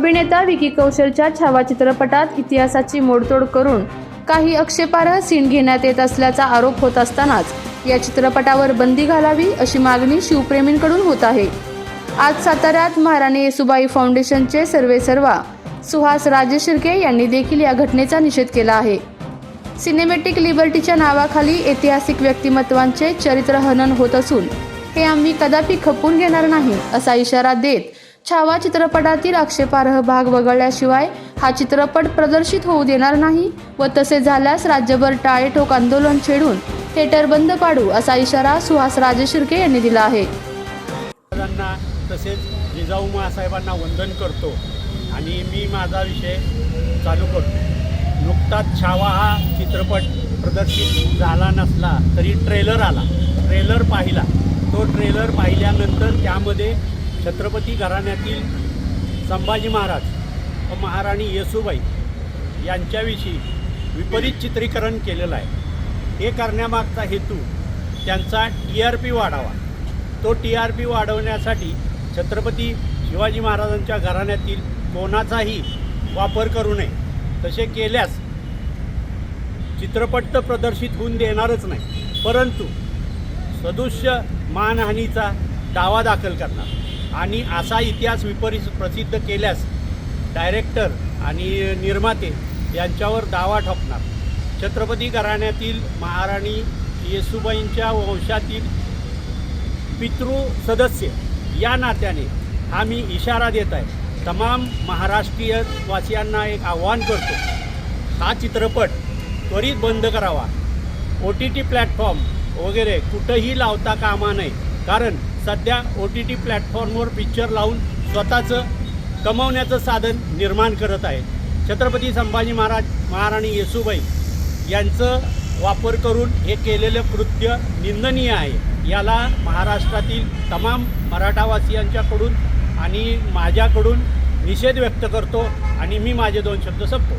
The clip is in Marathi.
अभिनेता विकी कौशलच्या छावा चित्रपटात इतिहासाची मोडतोड करून काही आक्षेपार्ह सीन घेण्यात येत असल्याचा आरोप होत असतानाच या चित्रपटावर बंदी घालावी अशी मागणी शिवप्रेमींकडून होत आहे. आज साताऱ्यात महाराणी येसुबाई फाउंडेशनचे सर्वेसर्वा सुहास राजशिर्के यांनी देखील या घटनेचा निषेध केला आहे. सिनेमॅटिक लिबर्टीच्या नावाखाली ऐतिहासिक व्यक्तिमत्वांचे चरित्र हनन होत असून हे आम्ही कदापि खपून घेणार नाही असा इशारा देत छावा चित्रपटातील आक्षेपार्ह भाग वगळल्याशिवाय हा चित्रपट प्रदर्शित होऊ देणार नाही व तसे झाल्यास राज्यभर टाळेठोक आंदोलन छेडून थिएटर बंद पाडू असा इशारा सुहास राजशिर्के यांनी दिला आहे. तसेच जिजाऊ महासाहेबांना वंदन करतो आणि मी माझा विषय चालू करतो. नुकताच छावा हा चित्रपट प्रदर्शित झाला नसला तरी ट्रेलर आला. ट्रेलर पाहिला. तो ट्रेलर पाहिल्यानंतर त्यामध्ये छत्रपती घराण्यातील संभाजी महाराज व महाराणी येसूबाई यांच्याविषयी विपरीत चित्रीकरण केलेलं आहे. हे करण्यामागचा हेतू त्यांचा टी आर पी वाढावा. तो टी आर पी वाढवण्यासाठी छत्रपती शिवाजी महाराजांच्या घराण्यातील कोणाचाही वापर करू नये. तसे केल्यास चित्रपट तर प्रदर्शित होऊन देणारच नाही परंतु सदृश्य मानहानीचा दावा दाखल करणार. आणि असा इतिहास विपरीत प्रसिद्ध केल्यास डायरेक्टर आणि निर्माते यांच्यावर दावा ठोकणार. छत्रपती घराण्यातील महाराणी येसुबाईंच्या वंशातील पितृ सदस्य या नात्याने हा मी इशारा देत आहे. तमाम महाराष्ट्रीय वासियांना एक आव्हान करतो. हा चित्रपट त्वरित बंद करावा. ओ टी टी प्लॅटफॉर्म वगैरे कुठंही लावता कामा नये. कारण सध्या ओ टी टी प्लॅटफॉर्मवर पिक्चर लावून स्वतःचं कमवण्याचं साधन निर्माण करत आहे छत्रपती संभाजी महाराज महाराणी येसुबाई यांचं वापर करून हे केलेलं कृत्य निंदनीय आहे. याला महाराष्ट्रातील तमाम मराठावासियांच्याकडून आणि माझ्याकडून निषेध व्यक्त करतो आणि मी माझे दोन शब्द संपतो